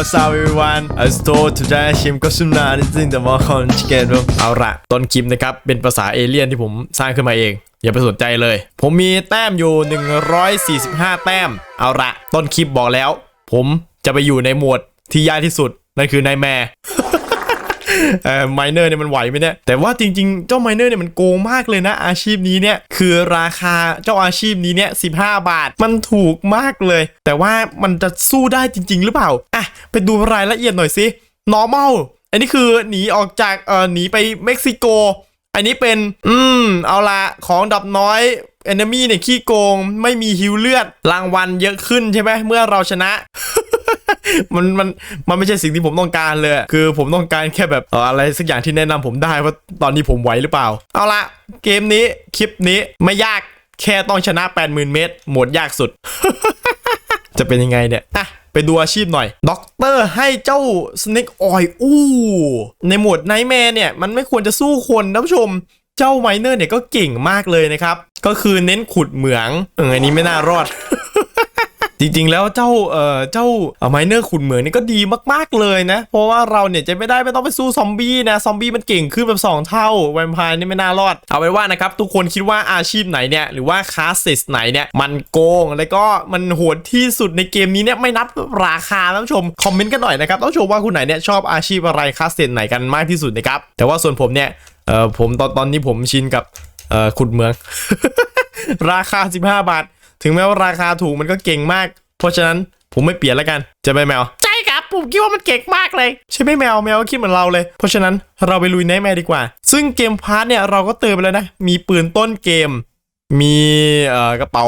what's up everyone I told today ชิมก็ซุนนาจริงแต่ว่าคอนชิเกนเอาละต้นคลิปนะครับ เป็นภาษาเอเลี่ยนที่ผมสร้างขึ้นมาเอง อย่าไปสนใจเลย ผมมีแต้มอยู่ 145 แต้ม เอาละต้นคลิปบอกแล้ว ผมจะไปอยู่ในหมวดที่ยากที่สุด นั่นคือนายแม่ เออไมเนอร์เนี่ยมันไหวไหมเนี่ย แต่ว่าจริงๆ เจ้าไมเนอร์เนี่ยมันโกงมากเลยนะ อาชีพนี้เนี่ย คือราคาเจ้าอาชีพนี้เนี่ย15บาท มันถูกมากเลย แต่ว่ามันจะสู้ได้จริง ๆ หรือเปล่า อะ ไปดูรายละเอียดหน่อยสิ normal อันนี้คือหนีออกจากเอ่อหนีไปเม็กซิโก อันนี้เป็น อืม เอาละของดับน้อย enemy เนี่ยขี้โกง ไม่มีฮิวเลือด รางวัลเยอะขึ้นใช่ไหมเมื่อเราชนะ มันมันมันไม่ใช่สิ่งที่ผมต้องการเลย คือผมต้องการแค่แบบอะไรสักอย่างที่แนะนำผมได้ว่าตอนนี้ผมไหวหรือเปล่า เอาละเกมนี้คลิปนี้ไม่ยากแค่ต้องชนะ 80,000 เมตรหมดยากสุด จะเป็นยังไงเนี่ยอะไปดูอาชีพหน่อย ด็อกเตอร์ให้เจ้าสเน็กออยอู้ ในหมวดไนแมร์เนี่ย มันไม่ควรจะสู้คนนะผู้ชม เจ้าไมเนอร์เนี่ยก็เก่งมากเลยนะครับ ก็คือเน้นขุดเหมืองเอออันนี้ไม่น่ารอด จริงๆ แล้วเจ้าเอ่อเจ้าไมเนอร์ขุดเหมืองนี่ก็ดีมากๆเลยนะ เพราะว่าเราเนี่ยจะไม่ได้ไม่ต้องไปสู้ซอมบี้นะ ซอมบี้มันเก่งขึ้นแบบ2เท่าแวมไพร์นี่ไม่น่ารอด เอาไว้ว่านะครับ ทุกคนคิดว่าอาชีพไหนเนี่ย หรือว่าคลาสสิสไหนเนี่ย มันโกง แล้วก็มันโหดที่สุดในเกมนี้เนี่ยไม่นับราคาท่านผู้ชม คอมเมนต์กันหน่อยนะครับต้องชมว่าคุณไหนเนี่ยชอบอาชีพอะไรคลาสสิสไหนกันมากที่สุดนะครับแต่ว่าส่วนผมเนี่ยเอ่อผมตอนตอนนี้ผมชินกับเอ่อขุดเหมือง ราคา 15 บาท ถึงแม้ว่าราคาถูกมันก็เก่งมาก เพราะฉะนั้นผมไม่เปลี่ยนแล้วกัน จะไปแมว ใช่ครับผมคิดว่ามันเก่งมากเลย ใช่ไหมแมวแมวก็คิดเหมือนเราเลย เพราะฉะนั้นเราไปลุยไนท์แมร์ดีกว่า ซึ่งเกมพาร์ทเนี่ยเราก็เติมไปแล้วนะ มีปืนต้นเกม มีเอ่อกระเป๋า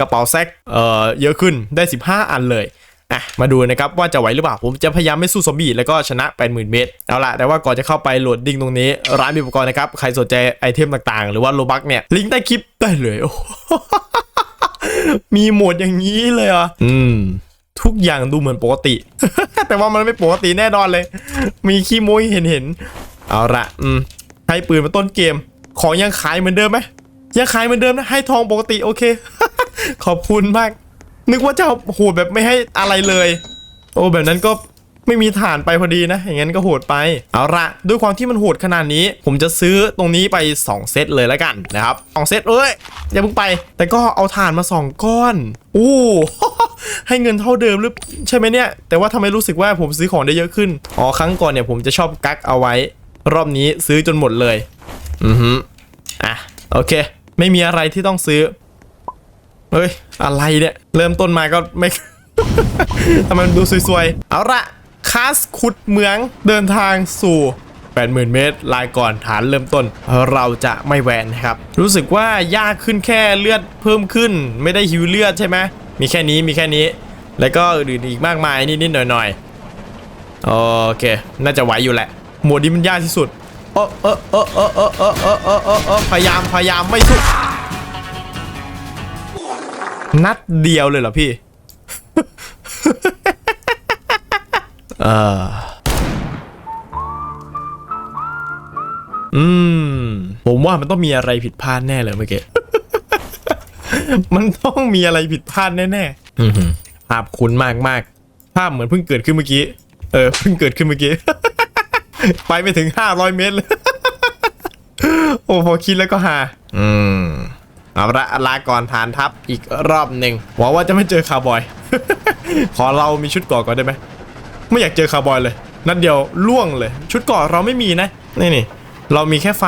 กระเป๋าแซกเอ่อเยอะขึ้นได้ 15 อันเลยอะมาดูนะครับว่าจะไหวหรือเปล่า ผมจะพยายามไม่สู้ซอมบี้แล้วก็ชนะ 80,000 เมตร เอาล่ะแต่ว่าก่อนจะเข้าไปโหลดดิ้งตรงนี้ ร้านมีอุปกรณ์นะครับ ใครสนใจไอเทมต่างๆ หรือว่าโลบักเนี่ย ลิงก์ใต้คลิปได้เลยโอ้ มีโหมดอย่างนี้เลยเหรอะอืม ทุกอย่างดูเหมือนปกติ แต่ว่ามันไม่ปกติแน่นอนเลย มีขี้โม้ยเห็นเห็นๆเอาละอืมให้ปืนมาต้นเกม ของยังขายเหมือนเดิมไหมยังขายเหมือนเดิมนะให้ทองปกติโอเค ขอบคุณมาก นึกว่าจะโหดแบบไม่ให้อะไรเลย โอ้แบบนั้นก็ ไม่มีฐานไปพอดีนะ อย่างนั้นก็โหดไป เอาละด้วยความที่มันโหดขนาดนี้ ผมจะซื้อตรงนี้ไป 2 เซตเลยแล้วกันนะครับสองเซตเอ้ยอย่าเพิ่งไป แต่ก็เอาฐานมา 2 ก้อนอู้ให้เงินเท่าเดิมหรือใช่ไหมเนี่ย แต่ว่าทำไมรู้สึกว่าผมซื้อของได้เยอะขึ้นอ๋อครั้งก่อนเนี่ยผมจะชอบกักเอาไว้ รอบนี้ซื้อจนหมดเลยอือฮึอะโอเค ไม่มีอะไรที่ต้องซื้อเฮ้ย อะไรเนี่ย เริ่มต้นมาก็ไม่ทำไมมันดูสวยๆ เอาละ คาสขุดเหมืองเดินทางสู่80,000 เมตร ลายก่อนฐานเริ่มต้น เราจะไม่แหวนนะครับ รู้สึกว่ายากขึ้นแค่เลือดเพิ่มขึ้น ไม่ได้หิวเลือดใช่ไหมมีแค่นี้มีแค่นี้ แล้วก็อื่นอีกมากมายนิดๆหน่อยๆโอเค น่าจะไหวอยู่แหละ หมวดนี้มันยากที่สุดเออเออเออเออเออเออเออเออเออเออพยายามพยายามไม่สู้นัดเดียวเลยเหรอพี่ เอออืม ผมว่ามันต้องมีอะไรผิดพลาดแน่เลยเมื่อกี้ มันต้องมีอะไรผิดพลาดแน่ๆอื้อหือภาพคุ้นมากมากๆภาพเหมือนเพิ่งเกิดขึ้นเมื่อกี้ เออ เพิ่งเกิดขึ้นเมื่อกี้ ไปไม่ถึงห้าร้อยเมตรเลย โอ้พอคิดแล้วก็หา อืม เอาละลาก่อนฐานทัพอีกรอบหนึ่งหวังว่าจะไม่เจอคาวบอย ขอเรามีชุดเกราะก่อนได้ไหม ไม่อยากเจอคาวบอยเลย นัดเดียวล่วงเลย ชุดเกราะเราไม่มีนะ นี่นี่เรามีแค่ไฟ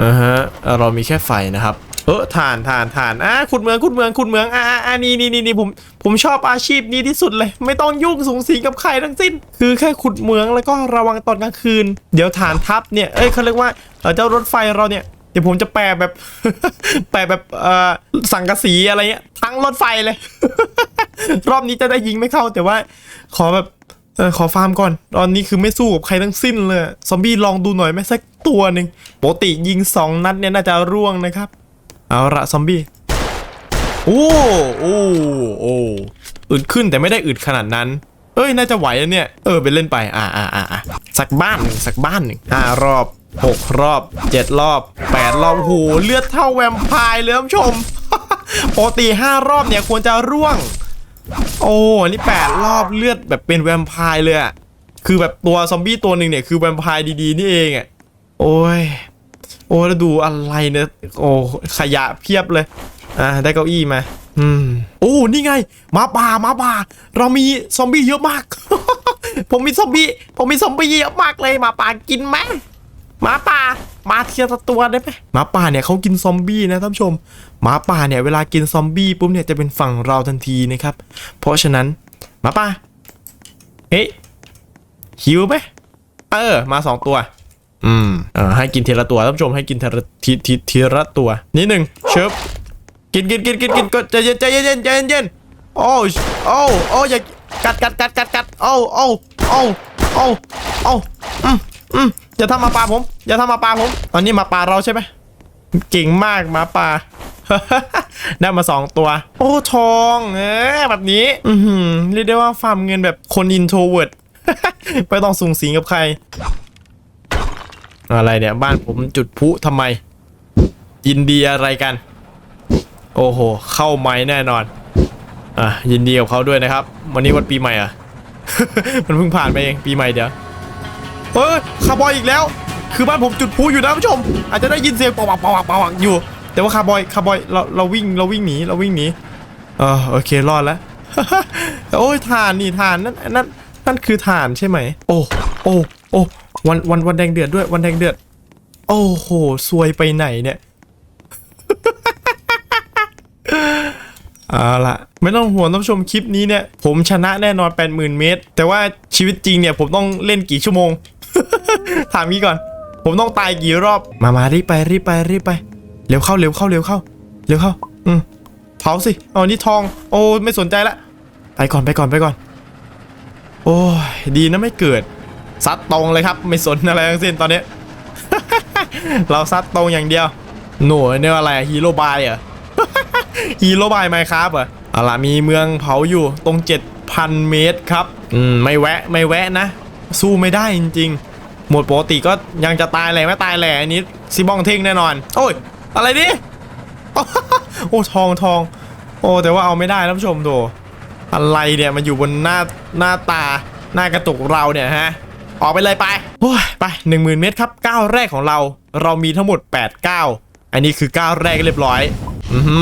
อ่าฮะเอ่อเรามีแค่ไฟนะครับ เออฐานฐานฐานอะขุดเมืองขุดเมืองขุดเมืองอ่าอ่าอ่านี่นี่นี่นี่ผมผมชอบอาชีพนี้ที่สุดเลย ไม่ต้องยุ่งสูงสิงกับใครทั้งสิ้น คือแค่ขุดเมืองแล้วก็ระวังตอนกลางคืน เดี๋ยวฐานทัพเนี่ยเอ้ยเขาเรียกว่าเอ่อเจ้ารถไฟเราเนี่ยเดี๋ยวผมจะแปลแบบ แปลแบบเอ่อสังกะสีอะไรเงี้ยทั้งรถไฟเลย รอบนี้จะได้ยิงไม่เข้าแต่ว่า ขอแบบเออขอฟาร์มก่อน ตอนนี้คือไม่สู้กับใครทั้งสิ้นเลย ซอมบี้ลองดูหน่อยไหมสักตัวหนึ่งปกติยิงสองนัดเนี่ยน่าจะร่วงนะครับ เอาละซอมบี้ โอ้ โอ้ โอ้อึดขึ้นแต่ไม่ได้อึดขนาดนั้น เอ้ย น่าจะไหวนะเนี่ย เออไปเล่นไป อ่าอ่าอ่าสักบ้านหนึ่งสักบ้านหนึ่งห้ารอบหกรอบเจ็ดรอบแปดรอบโอ้โหเลือดเท่าแวมไพร์เลยท่านผู้ชมปกติห้ารอบเนี่ยควรจะร่วง โอ้อันนี้แปดรอบเลือดแบบเป็นแวมไพร์เลยอะคือแบบตัวซอมบี้ตัวหนึ่งเนี่ยคือแวมไพร์ดีๆนี่เองอะโอ้ย โอ้แล้วดูอะไรเนี่ย โอ้ขยะเพียบเลย อะได้เก้าอี้มา อืม โอ้นี่ไงมาป่ามาป่า เรามีซอมบี้เยอะมาก ผมมีซอมบี้ ผมมีซอมบี้เยอะมากเลยมาป่ากินไหมมาป่า มาเทียละตัวได้ไหมหมาป่าเนี่ยเขากินซอมบี้นะท่านผู้ชมหมาป่าเนี่ยเวลากินซอมบี้ปุ๊บเนี่ยจะเป็นฝั่งเราทันทีนะครับ เพราะฉะนั้นหมาป่าเฮ้ยหิวไหมเออ มาสองตัว อืมเออให้กินทีละตัวท่านผู้ชมให้กินทีละทีทีทีละตัวนิดหนึ่งเชิบกินกินกินกินกินก็ใจเย็นใจเย็นใจเย็นใจเย็นโอ้โอ้โอ้อย่ากัดกัดกัดกัดกัดโอ้โอ้โอ้โอ้โอ้อืม อืมอย่าทำมาป่าผม อย่าทำมาป่าผม ตอนนี้มาป่าเราใช่ไหมเก่งมากมาป่าได้มาสองตัว โอ้ทองเออแบบนี้ อืเรียกได้ว่าฟาร์มเงินแบบคนอินโทรเวิร์ดไม่ต้องสูงสิงกับใคร อะไรเนี่ย บ้านผมจุดพุทำไม ยินดีอะไรกัน โอ้โห เข้าไม้แน่นอน อะยินดีกับเขาด้วยนะครับ วันนี้วันปีใหม่อะ มันเพิ่งผ่านไปเองปีใหม่เดี๋ยว เฮ้ยคาร์บอยอีกแล้ว คือบ้านผมจุดพลุอยู่นะผู้ชม อาจจะได้ยินเสียงปะวักปะวักปะวักอยู่ แต่ว่าคาร์บอยคาร์บอยเราเราวิ่งเราวิ่งหนีเราวิ่งหนีเออโอเครอดแล้วโอ้ยถ่านนี่ถ่านนั่นนั่นนั่นคือถ่านใช่ไหมโอ้โอ้โอ้วันวันวันแดงเดือดด้วยวันแดงเดือด โอ้โหซวยไปไหนเนี่ยเอาละไม่ต้องห่วงท่านผู้ชมคลิปนี้เนี่ย ผมชนะแน่นอน 80,000 เมตร แต่ว่าชีวิตจริงเนี่ย ผมต้องเล่นกี่ชั่วโมง ถามงี้ก่อน ผมต้องตายกี่รอบ มามารีบไปรีบไปรีบไป เร็วเข้าเร็วเข้าเร็วเข้า เร็วเข้า อืมเผาสิเอานี่ทอง โอ้ไม่สนใจละ ไปก่อนไปก่อนไปก่อน โอ้ยดีนะไม่เกิด ซัดตรงเลยครับ ไม่สนอะไรทั้งสิ้นตอนนี้ เราซัดตรงอย่างเดียว หนูเนี่ยอะไรฮีโร่บายเหรอฮีโร่บายไมครับเหรอเอาล่ะมีเมืองเผาอยู่ตรง 7,000 เมตรครับ อืม ไม่แวะ ไม่แวะนะ สู้ไม่ได้จริง ๆ หมดปกติก็ยังจะตายแหล่ไม่ตายแหล่อันนี้ซิบองเท่งแน่นอน โอ้ย อะไรดิโอ้ทองทองโอ้แต่ว่าเอาไม่ได้ท่านผู้ชมดูอะไรเนี่ยมันอยู่บนหน้าหน้าตาหน้ากระตุกเราเนี่ยฮะออกไปเลยไปโอ้ยไปหนึ่งหมื่นเมตรครับก้าวแรกของเรา เรามีทั้งหมด8ก้าอันนี้คือก้าวแรกเรียบร้อย อือฮึ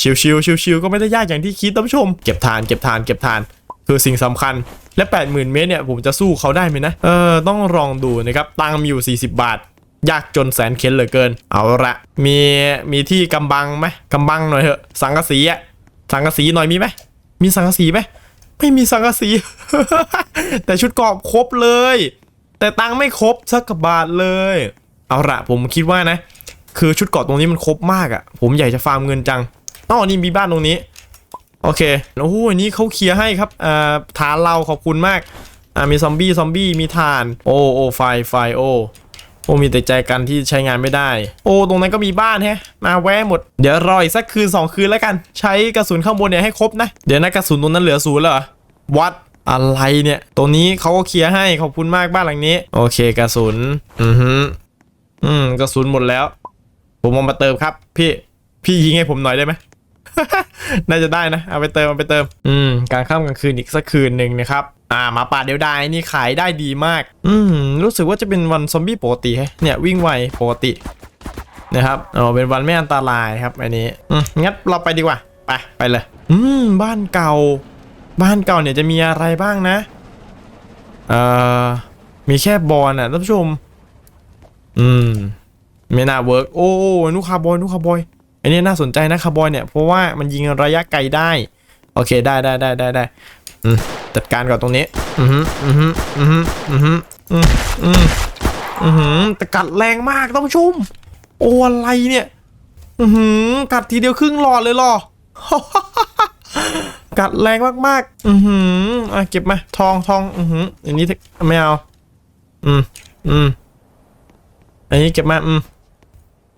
ชิวชิวชิวชิวๆก็ไม่ได้ยากอย่างที่คิดท่านผู้ชม เก็บทานเก็บทานเก็บทาน คือสิ่งสำคัญและ 80,000 เมตรเนี่ยผมจะสู้เขาได้ไหมนะ เออต้องลองดูนะครับ ตังมีอยู่ 40 บาท ยากจนแสนเค้นเหลือเกิน เอาละมีมีที่กำบังไหมกำบังหน่อยเถอะ สังกะสีอะสังกะสีหน่อยมีไหมมีสังกะสีไหมไม่มีสังกะสี แต่ชุดเกราะครบเลย แต่ตังไม่ครบสักบาทเลย เอาละผมคิดว่านะ คือชุดเกราะตรงนี้มันครบมากอะผมอยากจะฟาร์มเงินจังอ๋อนี่มีบ้านตรงนี้ โอเคโอ้โหอันนี้เขาเคลียร์ให้ครับอ่าฐานเราขอบคุณมากอ่ามีซอมบี้ซอมบี้มีฐาน โอ้โอ้ไฟไฟโอ้โอ้มีแต่ใจกันที่ใช้งานไม่ได้ โอ้ตรงนั้นก็มีบ้านแฮะ มาแวะหมด เดี๋ยวรออีกสักคืนสองคืนแล้วกัน ใช้กระสุนข้างบนเนี่ยให้ครบนะ เดี๋ยวนะกระสุนตรงนั้นเหลือศูนย์เหรอวัดอะไรเนี่ย ตรงนี้เขาก็เคลียร์ให้ขอบคุณมากบ้านหลังนี้ โอเคกระสุน อือฮึอืมกระสุนหมดแล้ว ผมเอามาเติมครับ พี่ พี่ยิงให้ผมหน่อยได้ไหม น่าจะได้นะ เอาไปเติมเอาไปเติม อืมกลางค่ำกลางคืนอีกสักคืนหนึ่งนะครับ อ่าหมาป่าเดียวดายนี่ขายได้ดีมาก อืมรู้สึกว่าจะเป็นวันซอมบี้ปกติแฮะเนี่ยวิ่งไวปกตินะครับอ๋อเป็นวันไม่อันตรายครับอันนี้อืมงั้นเราไปดีกว่า ไปไปเลย อืมบ้านเก่า บ้านเก่าเนี่ยจะมีอะไรบ้างนะเอ่อมีแค่บอลน่ะท่านผู้ชม อืมไม่น่าเวิร์กโอ้นูคาบอยนูคาบอย อันนี้น่าสนใจนะคาร์บอยเนี่ย เพราะว่ามันยิงระยะไกลได้ โอเคได้ได้ได้ได้ได้อืมจัดการก่อนตรงนี้ อือฮึอือฮึอือฮึอือฮึอืมอืมอือฮึแต่กัดแรงมากท่านผู้ชมโอ้อะไรเนี่ย อือหือกัดทีเดียวครึ่งหลอดเลยหรอ กัดแรงมากๆ อือหืออะเก็บมาทองทองอือหืออันนี้ไม่เอา อืมอืมอันนี้เก็บมา อืม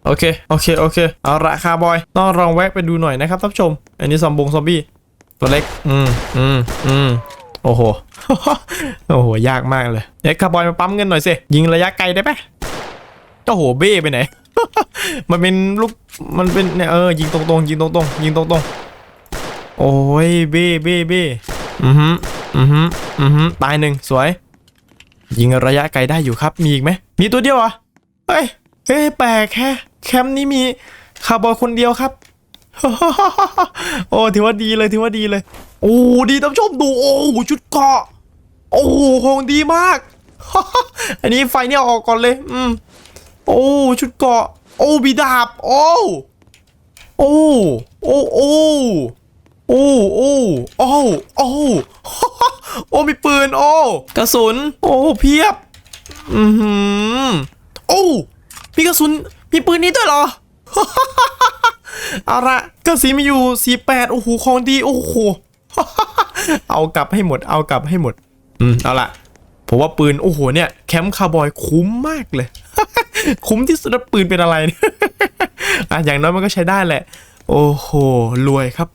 โอเค โอเค โอเค เอาละคาร์บอย ต้องลองแวะไปดูหน่อยนะครับท่านผู้ชม อันนี้ซอมบงซอมบี้ ตัวเล็ก อืมอืมอืมโอ้โห โอ้โห ยากมากเลยเอ็กคาร์บอยมาปั๊มเงินหน่อยสิ ยิงระยะไกลได้ไหมโอ้โห เบ้ไปไหน มันเป็นลูก มันเป็นเนี่ยเออ ยิงตรงๆ ยิงตรงๆ ยิงตรงๆ โอ้ย เบ้เบ้เบ้อือฮึอือฮึอือฮึตายหนึ่งสวย ยิงระยะไกลได้อยู่ครับ มีอีกไหม มีตัวเดียวเหรอเฮ้ย เฮ้ย แปลกแค่ แคมป์นี้มีคาร์บอยคนเดียวครับ โอ้ถือว่าดีเลยถือว่าดีเลย โอ้ดีท่านชมดูโอ้ชุดเกาะ โอ้ของดีมาก อันนี้ไฟเนี่ยออกก่อนเลย อืมโอ้ชุดเกาะ โอ้บีดาบ โอ้โอ้โอ้โอ้โอ้โอ้โอ้โอ้โอ้มีปืนโอ้กระสุน โอ้เพียบ อือหือโอ้มีกระสุน มีปืนนี้ด้วยเหรอ เอาละกระสีมีอยู่สี่แปดโอ้โหของดีโอ้โหเอากลับให้หมด เอากลับให้หมด อืมเอาละผมว่าปืนโอ้โหเนี่ยแคมป์คาร์บอยคุ้มมากเลย คุ้มที่สุดแล้วปืนเป็นอะไรเนี่ยอะอย่างน้อยมันก็ใช้ได้แหละ โอ้โหรวยครับ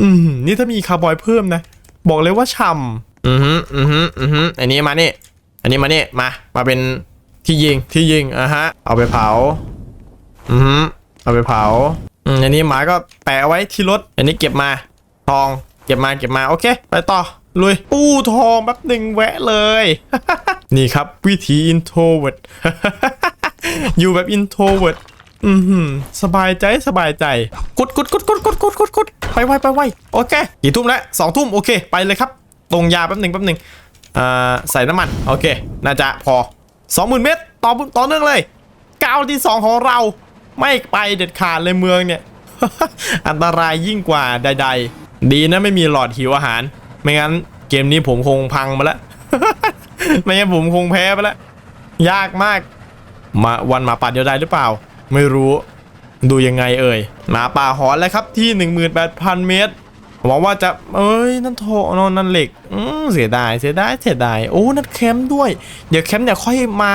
อืมนี่ถ้ามีคาร์บอยเพิ่มนะ บอกเลยว่าช่ำอือฮึอือฮึอือฮึอันนี้มานี่อันนี้มานี่มา มาเป็นที่ยิงที่ยิงอะฮะ เอาไปเผา อือฮึเอาไปเผาอืมอันนี้หมาก็แปะไว้ที่รถ อันนี้เก็บมา ทอง เก็บมาเก็บมาโอเค ไปต่อลุยอู้ทองแป๊บหนึ่งแวะเลย นี่ครับวิธี introvert อยู่แบบ introvert อือหือสบายใจสบายใจกดกดกดกดกดกดกดกดไปไวไปไวโอเคกี่ทุ่มแล้วสองทุ่มโอเค ไปเลยครับ ตรงยาแป๊บหนึ่งแป๊บหนึ่งอ่าใส่น้ำมัน โอเค น่าจะพอสองหมื่นเมตร ต่อต่อเนื่องเลยก้าวที่สองของเรา ไม่ไปเด็ดขาดเลยเมืองเนี่ย อันตรายยิ่งกว่าใด ๆ ดีนะไม่มีหลอดหิวอาหาร ไม่งั้นเกมนี้ผมคงพังมาแล้วไม่งั้นผมคงแพ้ไปแล้วยากมาก มาวันหมาป่าเดียวได้หรือเปล่า ไม่รู้ดูยังไงเอ่ยหมาป่าหอนแล้วครับที่ 18,000 เมตรหวังว่าจะเอ้ยนั่นโทนนนั่นเหล็กอืเสียดายเสียดายเสียดายโอ้นั่นแคมป์ด้วย เดี๋ยวแคมป์เนี่ยค่อยมา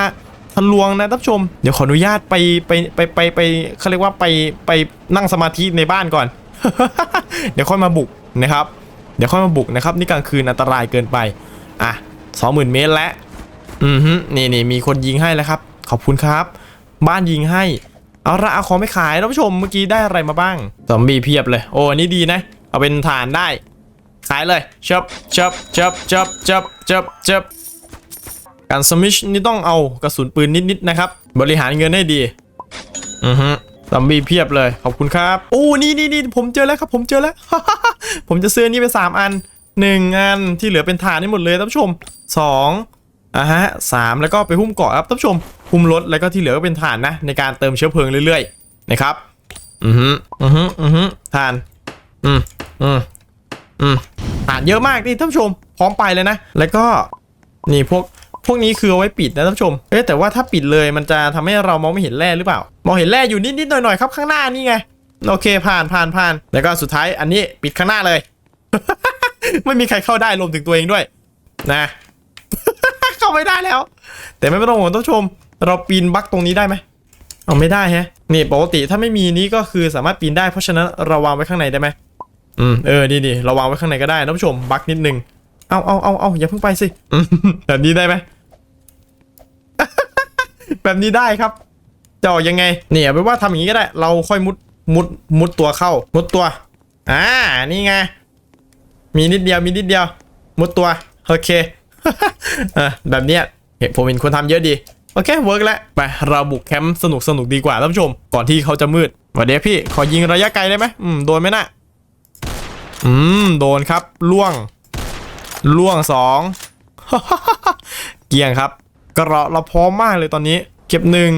ทะลวงนะท่านผู้ชม เดี๋ยวขออนุญาตไปไปไปไปไปเขาเรียกว่าไปไปนั่งสมาธิในบ้านก่อน เดี๋ยวค่อยมาบุกนะครับ เดี๋ยวค่อยมาบุกนะครับ นี่กลางคืนอันตรายเกินไป อะสองหมื่นเมตรแล้ว อือฮึนี่นี่มีคนยิงให้แล้วครับ ขอบคุณครับ บ้านยิงให้ เอาละเอาของไปขายท่านผู้ชม เมื่อกี้ได้อะไรมาบ้างซอมบี้เพียบเลย โอ้นี่ดีนะ เอาเป็นฐานได้ ขายเลยชิบชิบชิบชิบชิบชิบชิบ การสมิชนี่ต้องเอากระสุนปืนนิดๆนะครับ บริหารเงินให้ดี อือฮึซอมบี้เพียบเลย ขอบคุณครับโอ้นี่นี่นี่ผมเจอแล้วครับ ผมเจอแล้ว ผมจะซื้ออนนี่ไปสามอันหนึ่งอันที่เหลือเป็นฐานนี่หมดเลยท่านผู้ชมสองอะฮะสามแล้วก็ไปหุ้มเกาะครับท่านผู้ชมหุ้มรถแล้วก็ที่เหลือก็เป็นฐานนะ ในการเติมเชื้อเพลิงเรื่อยๆนะครับอือฮึอือฮึอือฮึฐานอืมอืมอืมฐานเยอะมากนี่ท่านผู้ชมพร้อมไปเลยนะ แล้วก็นี่พวก พวกนี้คือเอาไว้ปิดนะท่านผู้ชมเอ๊ะแต่ว่าถ้าปิดเลยมันจะทำให้เรามองไม่เห็นแร่หรือเปล่า มองเห็นแร่อยู่นิดๆหน่อยๆครับข้างหน้านี่ไง โอเคผ่านผ่านผ่านแล้วก็สุดท้ายอันนี้ปิดข้างหน้าเลย ไม่มีใครเข้าได้รวมถึงตัวเองด้วย นะ เข้าไม่ได้แล้ว แต่ไม่ต้องห่วงท่านผู้ชม เราปีนบักตรงนี้ได้ไหมเอาไม่ได้แฮะ นี่ปกติถ้าไม่มีนี้ก็คือสามารถปีนได้เพราะฉะนั้นเราวางไว้ข้างในได้ไหมอืมเออดีดีเราวางไว้ข้างในก็ได้ท่านผู้ชมบักนิดนึงเอาเอาเอาเอาอย่าเพิ่งไปสิแบบนี้ได้ไหม แบบนี้ได้ครับจะออกยังไง เนี่ยไปว่าทำอย่างนี้ก็ได้ เราค่อยมุดมุดมุดตัวเข้า มุดตัว อ่า นี่ไง มีนิดเดียวมีนิดเดียว มุดตัว โอเคเออแบบเนี้ยเห็นผมเห็นคนทำเยอะดี โอเคเวิร์กแล้ว ไป เราบุกแคมป์สนุกสนุกดีกว่าท่านผู้ชม ก่อนที่เขาจะมืดวันเดียวพี่ ขอยิงระยะไกลได้ไหมอืม โดนไหมน่ะอืม โดนครับ ล่วง ล่วงสองเกี่ยงครับ กระเราเราพร้อมมากเลยตอนนี้ เก็บหนึ่ง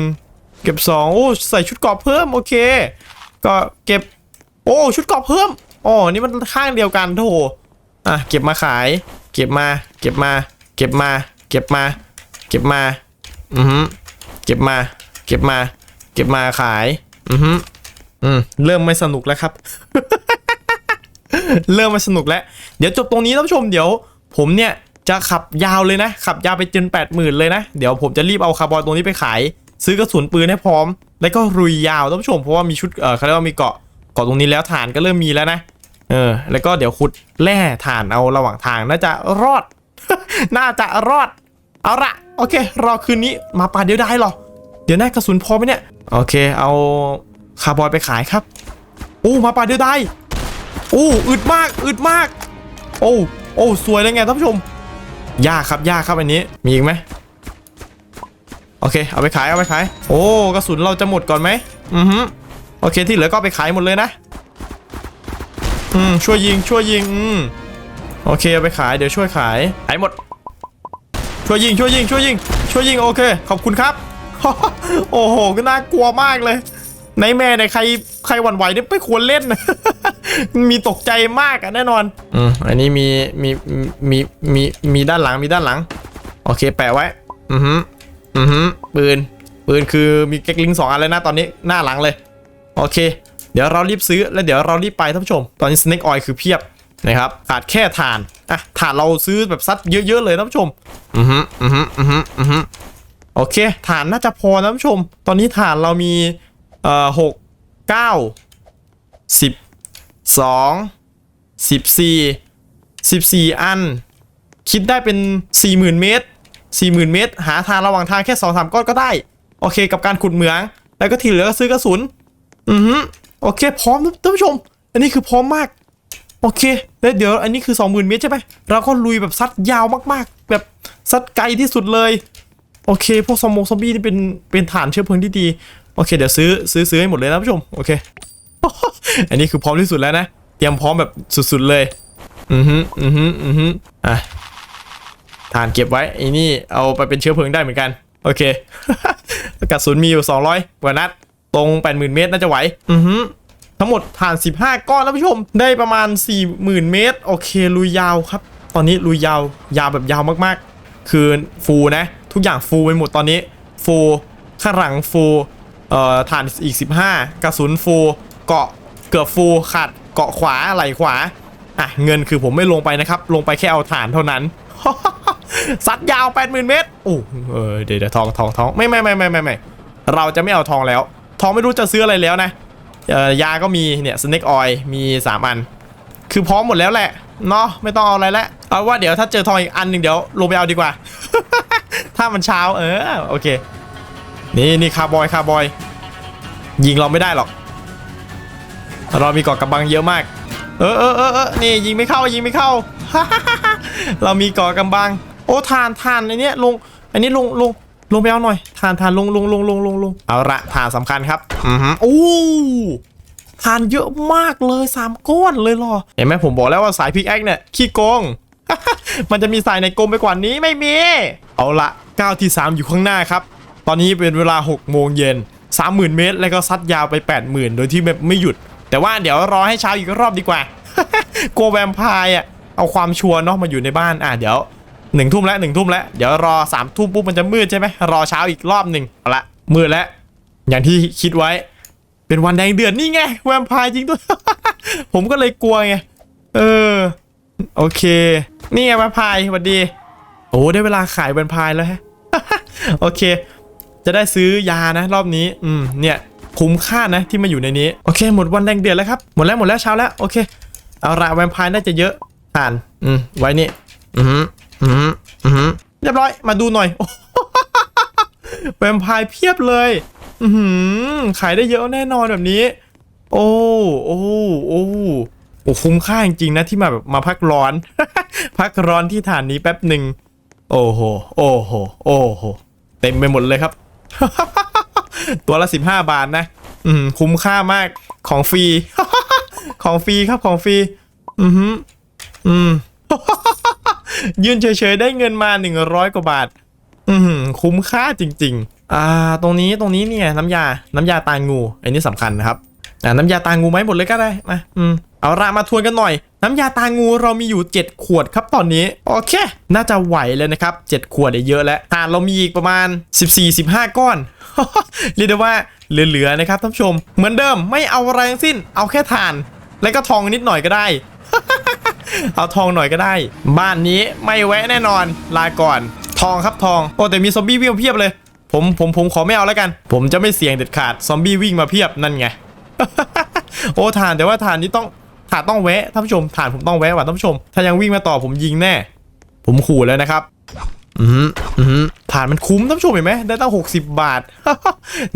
เก็บสองโอ้ใส่ชุดเกราะเพิ่มโอเค ก็เก็บโอ้ชุดเกราะเพิ่มอ๋อนี่มันข้างเดียวกันโถอะเก็บมาขาย เก็บมา เก็บมา เก็บมา เก็บมา เก็บมาอือฮึเก็บมา เก็บมา เก็บมาขายอือฮึอืมเริ่มไม่สนุกแล้วครับ เริ่มไมาสนุกแล้ว เดี๋ยวจบตรงนี้ท่านผู้ชมเดี๋ยว ผมเนี่ย จะขับยาวเลยนะ ขับยาวไปจนแปดหมื่นเลยนะ เดี๋ยวผมจะรีบเอาคาร์บอนตรงนี้ไปขาย ซื้อกระสุนปืนให้พร้อม แล้วก็รุยยาวท่านผู้ชมเพราะว่ามีชุดเออเขาเรียกว่ามีเกาะเกาะตรงนี้แล้วฐานก็เริ่มมีแล้วนะเออแล้วก็เดี๋ยวขุดแร่ฐานเอาระหว่างทางน่าจะรอด น่าจะรอดเอาละโอเค รอคืนนี้มาป่าเดียวได้หรอ เดี๋ยวนะกระสุนพอไหมเนี่ยโอเค เอาคาร์บอนไปขายครับโอ้มาป่าเดียวได้อู้อึดมากอึดมาก โอ้โอ้สวยเลยไงท่านผู้ชม ยากครับยากครับอันนี้มีอีกไหมโอเค เอาไปขายเอาไปขาย โอ้กระสุนเราจะหมดก่อนไหมอือฮึโอเคที่เหลือก็เอาไปขายหมดเลยนะอืมช่วยยิงช่วยยิงอืมโอเคเอาไปขายเดี๋ยวช่วยขายขายหมด ช่วยยิงช่วยยิงช่วยยิงช่วยยิงโอเค ขอบคุณครับ โอ้โหก็น่ากลัวมากเลย ในแม่ในยใครใครหวั่นไหวเนี่ยไม่ควรเล่น มีตกใจมากอะแน่นอน อืมอันนี้มีมีมีมีมีด้านหลังมีด้านหลัง โอเค แปะไว้ อือฮึอือฮึปืนปืนคือมีเก็กลิงสองอันเลยนะตอนนี้หน้าหลังเลย โอเค เดี๋ยวเรารีบซื้อแล้วเดี๋ยวเรารีบไปท่านผู้ชม ตอนนี้ Snake Oil คือเพียบนะครับขาดแค่ถ่านอะถ่านเราซื้อแบบซัดเยอะๆเลยท่านผู้ชม อือฮึอือฮึอือฮึอือฮึโอเคฐานน่าจะพอนะท่านผู้ชม ตอนนี้ฐานเรามี อ่อหกเก้าสิบสองสิบสี่สิบสี่อัน คิดได้เป็น40,000เมตร40,000เมตร หาทางระหว่างทางแค่2องสามก้อนก็ได้ โอเคกับการขุดเหมือง แล้วก็ที่เหลือก็ซื้อกระสุน อือฮึโอเค พร้อมท่านผู้ชม อันนี้คือพร้อมมาก โอเคแล้วเดี๋ยวอันนี้คือ20,000เมตรใช่ไหมเราก็ลุยแบบซัดยาวมากๆ แบบซัดไกลที่สุดเลย โอเค พวกซอมมงซอมบี้นี่เป็นเป็นฐานเชื้อเพลิงที่ดี โอเค เดี๋ยวซื้อซื้อซื้อให้หมดเลยนะท่านผู้ชมโอเค อันนี้คือพร้อมที่สุดแล้วนะ เตรียมพร้อมแบบสุดๆเลย อือฮึอือฮึอือฮึอะฐานเก็บไว้ไอ้นี่เอาไปเป็นเชื้อเพลิงได้เหมือนกัน โอเคกระสุนมีอยู่ 200กว่านัด ตรง 80,000 เมตรน่าจะไหว อือฮึทั้งหมดฐาน 15 ก้อนแล้วผู้ชม ได้ประมาณ 40,000 เมตร โอเค ลุยยาวครับ ตอนนี้ลุยยาว ยาวแบบยาวมากๆ คือฟูนะ ทุกอย่างฟูไปหมดตอนนี้ ฟูข้างหลังฟู เอ่อฐานอีก 15 กระสุนฟูเกาะเกือบฟูขาดเกาะขวาไหลขวาอะเงินคือผมไม่ลงไปนะครับ ลงไปแค่เอาฐานเท่านั้นซัดยาว 80,000 เมตรโอ้เออเดี๋ยวทองทองทองไม่ไม่ไม่ไม่ไม่ไม่เราจะไม่เอาทองแล้ว ทองไม่รู้จะซื้ออะไรแล้วนะเอ่อยาก็มีเนี่ยสเน็กออยมี 3 อัน คือพร้อมหมดแล้วแหละเนาะไม่ต้องเอาอะไรแล้วเอาว่าเดี๋ยวถ้าเจอทองอีกอันหนึ่งเดี๋ยวลงไปเอาดีกว่า ถ้ามันเช้าเออโอเค นี่นี่คาร์บอยคาร์บอย ยิงเราไม่ได้หรอก เรามีเกาะกำบังเยอะมาก เออเออเออเออนี่ยิงไม่เข้ายิงไม่เข้า เรามีเกาะกำบัง โอ้ทานทานอันเนี้ยลง อันนี้ลงลงลงไปเอาหน่อยทานทานลงลงลงลงลงลงเอาละทานสำคัญครับ อือฮึโอ้ทานเยอะมากเลยสามก้อนเลยหรอ เห็นไหมผมบอกแล้วว่าสายพิกแอคเนี่ยขี้โกง มันจะมีสายในกลมไปกว่านี้ไม่มี เอาละก้าวที่ 3 อยู่ข้างหน้าครับ ตอนนี้เป็นเวลา 6 โมงเย็น 30,000 เมตร แล้วก็ซัดยาวไป 80,000 โดยที่แบบไม่หยุด แต่ว่าเดี๋ยวรอให้เช้าอีกรอบดีกว่ากลัวแวมไพร์อะ เอาความชัวร์เนาะมาอยู่ในบ้าน อะเดี๋ยวหนึ่งทุ่มแล้วหนึ่งทุ่มแล้ว เดี๋ยวรอสามทุ่มปุ๊บมันจะมืดใช่ไหมรอเช้าอีกรอบหนึ่งเอาละมืดแล้ว อย่างที่คิดไว้ เป็นวันแดงเดือนนี่ไง แวมไพร์จริงด้วย ผมก็เลยกลัวไง เออ โอเค นี่ไงแวมไพร์สวัสดี โอ้ได้เวลาขายแวมไพร์แล้วฮะ โอเค จะได้ซื้อยานะ รอบนี้ อืม เนี่ยคุ้มค่านะที่มาอยู่ในนี้ โอเค หมดวันแดงเดือนแล้วครับ หมดแล้วหมดแล้วเช้าแล้ว โอเค เอาละแวมไพร์น่าจะเยอะผ่าน อืม ไว้นี่ อืมอืมอืมเรียบร้อย มาดูหน่อยแวมไพร์เพียบเลย อืมขายได้เยอะแน่นอนแบบนี้ โอ้ โอ้ โอ้โอ้คุ้มค่าจริงๆนะที่มาแบบมาพักร้อน พักร้อนที่ฐานนี้แป๊บหนึ่ง โอ้โห โอ้โห โอ้โห เต็มไปหมดเลยครับ ตัวละ 15 บาทนะ อืมคุ้มค่ามากของฟรี ของฟรีครับของฟรี อือหืออืมยืนเฉยๆได้เงินมา 100 กว่าบาท อืมคุ้มค่าจริง ๆ อ่า ตรงนี้ตรงนี้เนี่ย น้ำยา น้ำยาตางู อันนี้สำคัญนะครับ อ่าน้ำยาตางูไหมหมดเลยก็ได้มาอืมเอาละมาทวนกันหน่อย น้ำยาตางูเรามีอยู่ 7 ขวดครับตอนนี้ โอเค น่าจะไหวเลยนะครับ 7 ขวดเนี่ยเยอะแล้วถ่านเรามีอีกประมาณ 14-15 ก้อน เรียกได้ว่าเหลือๆนะครับท่านผู้ชม เหมือนเดิมไม่เอาอะไรทั้งสิ้น เอาแค่ถ่าน แล้วก็ทองนิดหน่อยก็ได้ เอาทองหน่อยก็ได้ บ้านนี้ไม่แวะแน่นอนลาก่อน ทองครับทองโอ้แต่มีซอมบี้วิ่งเพียบเลย ผมผมผมขอไม่เอาแล้วกัน ผมจะไม่เสี่ยงเด็ดขาดซอมบี้วิ่งมาเพียบนั่นไง โอ้ฐานแต่ว่าฐานนี้ต้องฐานต้องแวะท่านผู้ชมฐานผมต้องแวะว่ะท่านผู้ชม ถ้ายังวิ่งมาต่อผมยิงแน่ ผมขู่แล้วนะครับ อืมอืมฐานมันคุ้มท่านผู้ชมเห็นไหมได้ตั้ง60บบาท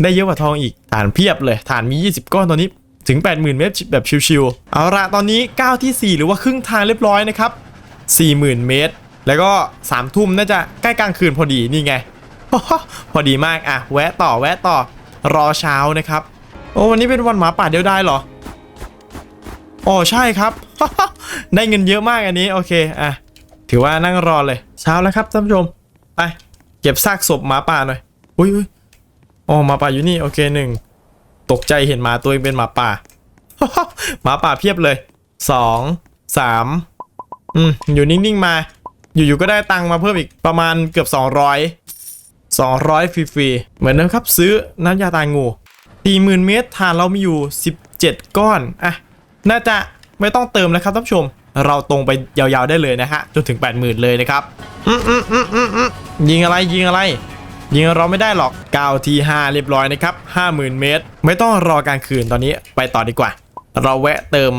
ได้เยอะกว่าทองอีกฐานเพียบเลยฐานมี20ก้อนตอนนี้ถึง 80,000 เมตรแบบชิวๆ เอาละตอนนี้ก้าวทีสี่ 4 หรือว่าครึ่งทางเรียบร้อยนะครับ 40,000 เมตร แล้วก็ 3 ทุ่มน่าจะใกล้กลางคืนพอดีนี่ไง พอดีมาก อะ แวะต่อแวะต่อรอเช้านะครับ โอ้วันนี้เป็นวันหมาป่าเดียวได้เหรออ๋อใช่ครับ ได้เงินเยอะมากอันนี้โอเคอะถือว่านั่งรอเลยเช้าแล้วครับท่านผู้ชมไปเก็บซากศพหมาป่าหน่อยอุ้ยอ๋อหมาป่าอยู่นี่โอเคหนึ่งตกใจเห็นหมาตัวเองเป็นหมาป่าหมาป่าเพียบเลยสองสามอืมอยู่นิ่งๆมา อยู่ๆก็ได้ตังค์มาเพิ่มอีกประมาณเกือบ 200 200ฟรีๆเหมือนเดิมครับซื้อน้ำยาตางู ยงู40,000เมตรฐานเรามีอยู่ 17 ก้อนอะน่าจะไม่ต้องเติมแล้วครับท่านผู้ชม เราตรงไปยาวๆได้เลยนะฮะจนถึง 80,000 เลยนะครับอืมอืมอืมอืมอืมยิงอะไรยิงอะไร ยิงเราไม่ได้หรอก9ที5เรียบร้อยนะครับ50,000 เมตร ไม่ต้องรอกลางคืนตอนนี้ไปต่อดีกว่า เราแวะเติม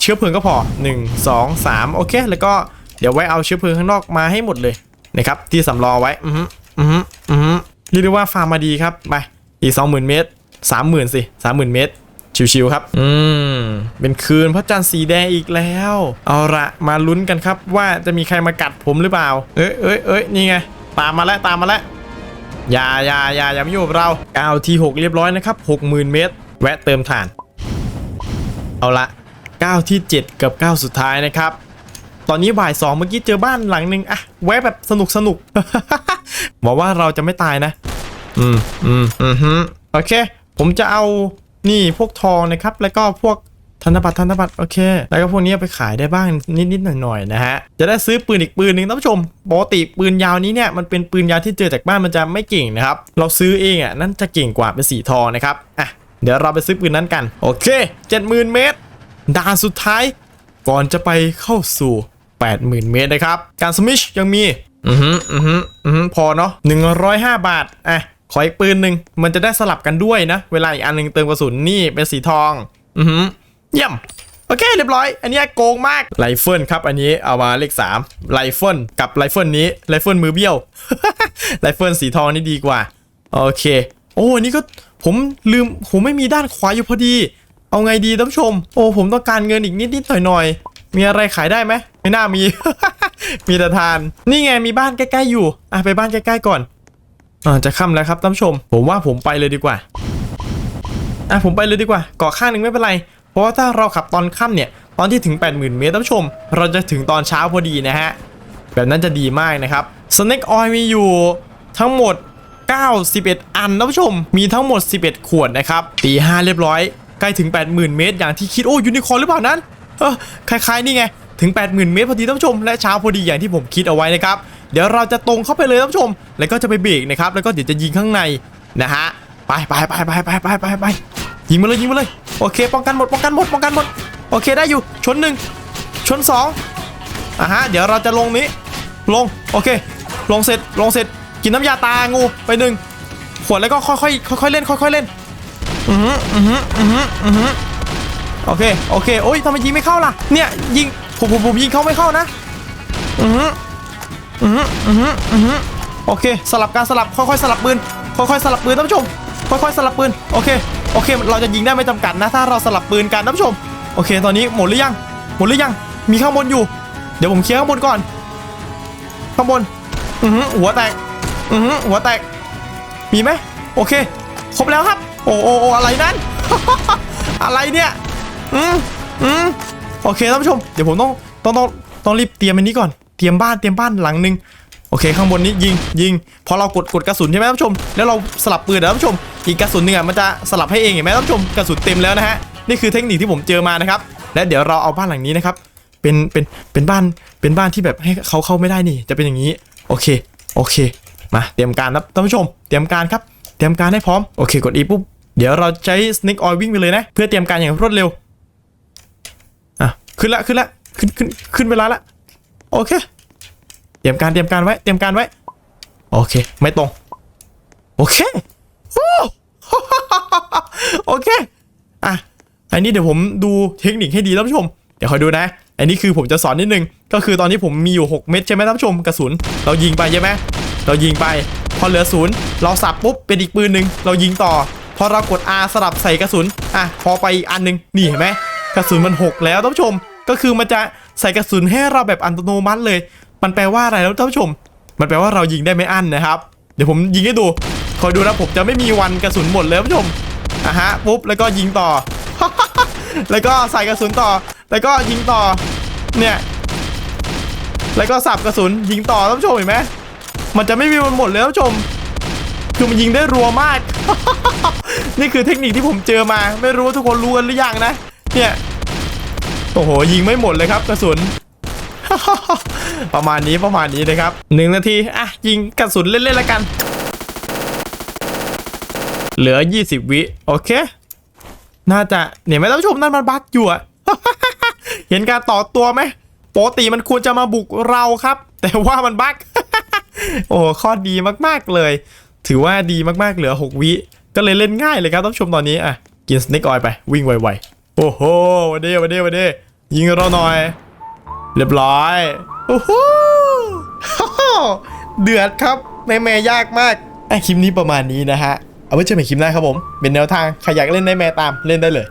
เชื้อเพลิงก็พอ 1 2 3 โอเค แล้วก็เดี๋ยวแวะเอาเชื้อเพลิงข้างนอกมาให้หมดเลยนะครับที่สำรองไว้อือฮึอือฮึอือฮึเรียกได้ว่าฟาร์มมาดีครับไปอีก 20,000 เมตร 30,000สิ30,000เมตร ชิวๆครับ อืม เป็นคืนพระจันทร์สีแดงอีกแล้ว เอาละมาลุ้นกันครับว่าจะมีใครมากัดผมหรือเปล่า เอ้ยเอ้ยเอ้ยนี่ไง ตามมาแล้วตามมาแล้วอย่าอย่าอย่าอย่ามาอยู่งกับเรา9ที6เรียบร้อยนะครับ 60,000 เมตร แวะเติมถ่าน เอาละ9ที่ 7 กับ9สุดท้ายนะครับ ตอนนี้บ่าย2เมื่อกี้เจอบ้านหลังหนึ่งอะแวะแบบสนุกสนุกหวังว่าเราจะไม่ตายนะ อืมอืมอืมฮึโอเค ผมจะเอานี่พวกทองนะครับ แล้วก็พวกธนบัตรธนบัตรโอเค แล้วก็พวกนี้ไปขายได้บ้างนิดๆหน่อยๆนะฮะ จะได้ซื้อปืนอีกปืนหนึ่งท่านผู้ชมปกติปืนยาวนี้เนี่ยมันเป็นปืนยาวที่เจอจากบ้านมันจะไม่เก่งนะครับ เราซื้อเองอะนั่นจะเก่งกว่าเป็นสีทองนะครับอะเดี๋ยวเราไปซื้อปืนนั้นกัน โอเค 70,000 เมตรด่านสุดท้าย ก่อนจะไปเข้าสู่ 80,000 เมตรนะครับ การสมิชยังมี อือฮึอือฮึอือฮึพอเนาะ105 บาทอะ ขออีกปืนหนึ่งมันจะได้สลับกันด้วยนะ เวลาอีกอันหนึ่งเติมกระสุนนี่เป็นสีทอง อือฮึเยี่ยมโอเค เรียบร้อย อันนี้โกงมากไรเฟิลครับอันนี้เอามาเลข3ไรเฟิลกับไรเฟิลนี้ไรเฟิลมือเบี้ยวไรเฟิลสีทองนี่ดีกว่า โอเค โอ้อันนี้ก็ผมลืมผมไม่มีด้านขวาอยู่พอดี เอาไงดีท่านผู้ชม โอ้ผมต้องการเงินอีกนิดนิดหน่อยหน่อยมีอะไรขายได้ไหมไม่น่ามี มีแต่ทาน นี่ไงมีบ้านใกล้ๆอยู่อะไปบ้านใกล้ๆก่อน อ่าจะค่ำแล้วครับท่านผู้ชม ผมว่าผมไปเลยดีกว่าอะผมไปเลยดีกว่าเกาะข้างหนึ่งไม่เป็นไร เพราะว่าถ้าเราขับตอนค่ำเนี่ย ตอนที่ถึง 80,000 เมตรท่านผู้ชม เราจะถึงตอนเช้าพอดีนะฮะ แบบนั้นจะดีมากนะครับ Snake Oil มีอยู่ทั้งหมด 91 อันท่านผู้ชม มีทั้งหมด 11 ขวดนะครับตี5เรียบร้อยใกล้ถึง 80,000 เมตร อย่างที่คิดโอ้ยูนิคอร์นหรือเปล่านั้นเออคล้ายๆนี่ไงถึง 80,000 เมตรพอดีท่านผู้ชมและเช้าพอดีอย่างที่ผมคิดเอาไว้นะครับ เดี๋ยวเราจะตรงเข้าไปเลยท่านผู้ชม แล้วก็จะไปเบรกนะครับ แล้วก็เดี๋ยวจะยิงข้างในนะฮะ ไปไปไปไปไปไปไปไปยิงมาเลยยิงมาเลย โอเค ป้องกันหมด ป้องกันหมด ป้องกันหมด โอเค ได้อยู่ ชนหนึ่งชนสองอะฮะ เดี๋ยวเราจะลงนี้ ลง โอเค ลงเสร็จ ลงเสร็จ กินน้ำยาตางูไปหนึ่งขวดแล้วก็ค่อยๆค่อยๆเล่น ค่อยๆเล่น อือหืออือหืออือหืออือหือโอเค โอเค โอ้ยทำไมยิงไม่เข้าล่ะ เนี่ย ยิง ผมผมผมยิงเขาไม่เข้านะ อือ อืออืออือโอเค สลับการสลับค่อยๆสลับปืนค่อยๆสลับปืนท่านผู้ชม ค่อยๆสลับปืนโอเคโอเค เราจะยิงได้ไม่จำกัดนะ ถ้าเราสลับปืนกันท่านผู้ชมโอเค ตอนนี้หมดหรือยังหมดหรือยังมีข้างบนอยู่ เดี๋ยวผมเคลียร์ข้างบนก่อน ข้างบนอือหัวแตกอือหัวแตก มีไหมโอเค ครบแล้วครับ โอ้โอ้อะไรนั่นอะไรเนี่ยอืมอืมโอเคท่านผู้ชม เดี๋ยวผมต้องต้องต้องต้องรีบเตรียมอันนี้ก่อน เตรียมบ้านเตรียมบ้านหลังหนึ่งโอเคข้างบนนี้ยิงยิงพอเรากดกดกระสุนใช่ไหมท่านผู้ชม แล้วเราสลับปืนนะท่านผู้ชม อีกกระสุนหนึ่งอะมันจะสลับให้เองเห็นไหมท่านผู้ชมกระสุนเต็มแล้วนะฮะนี่คือเทคนิคที่ผมเจอมานะครับและเดี๋ยวเราเอาบ้านหลังนี้นะครับเป็นเป็นเป็นบ้านเป็นบ้านที่แบบให้เขาเข้าไม่ได้นี่ จะเป็นอย่างนี้โอเคโอเค มาเตรียมการครับท่านผู้ชม เตรียมการครับเตรียมการให้พร้อมโอเคกด E ปุ๊บเดี๋ยวเราใช้ Snake Oil วิ่งไปเลยนะ เพื่อเตรียมการอย่างรวดเร็วอะขึ้นละขึ้นละขึ้นขึ้นขึ้นเวลาละ โอเค เตรียมการเตรียมการไว้ เตรียมการไว้ โอเค ไม่ตรง โอเคโอ้โอเค อะ อันนี้เดี๋ยวผมดูเทคนิคให้ดีท่านผู้ชม เดี๋ยวคอยดูนะ อันนี้คือผมจะสอนนิดนึง ก็คือตอนนี้ผมมีอยู่ 6 เม็ดใช่ไหมท่านผู้ชม กระสุน เรายิงไปใช่ไหมเรายิงไป พอเหลือศูนย์เราสับปุ๊บเป็นอีกปืนหนึ่งเรายิงต่อ พอเรากด R สลับใส่กระสุน อะ พอไปอีกอันหนึง นี่เห็นไหมกระสุนมันหกแล้วท่านผู้ชม ก็คือมันจะ ใส่กระสุนให้เราแบบอัตโนมัติเลย มันแปลว่าอะไรแล้วท่านผู้ชม มันแปลว่าเรายิงได้ไม่อั้นนะครับ เดี๋ยวผมยิงให้ดู คอยดูนะผมจะไม่มีวันกระสุนหมดเลยท่านผู้ชมอะฮะปุ๊บแล้วก็ยิงต่อ แล้วก็ใส่กระสุนต่อ แล้วก็ยิงต่อ เนี่ย แล้วก็สับกระสุนยิงต่อท่านผู้ชมเห็นไหมมันจะไม่มีวันหมดเลยท่านผู้ชม คือมันยิงได้รัวมาก นี่คือเทคนิคที่ผมเจอมา ไม่รู้ว่าทุกคนรู้กันหรือยังนะ เนี่ย โอ้โห ยิงไม่หมดเลยครับกระสุน ประมาณนี้ประมาณนี้นะครับหนึ่งนาที อะ ยิงกระสุนเล่นๆแล้วกัน เหลือ 20 วิ โอเค น่าจะเนี่ยไม่ต้องชมนั่นมันบั๊กอยู่อะเห็นการต่อตัวไหมปกติมันควรจะมาบุกเราครับ แต่ว่ามันบั๊กโอ้โหข้อดีมากๆเลย ถือว่าดีมากๆเหลือ 6 วิ ก็เลยเล่นง่ายเลยครับท่านผู้ชมตอนนี้อะกินสเน็กออยไปวิ่งไวๆ โอ้โหวันนี้วันนี้วันนี้ยิงเราหน่อย เรียบร้อย โอ้โหเดือดครับในแม่ยากมากอะคลิปนี้ประมาณนี้นะฮะ เอาไว้เจอกันใหม่คลิปหน้าครับผม เป็นแนวทางใครอยากเล่นในแม่ตามเล่นได้เลย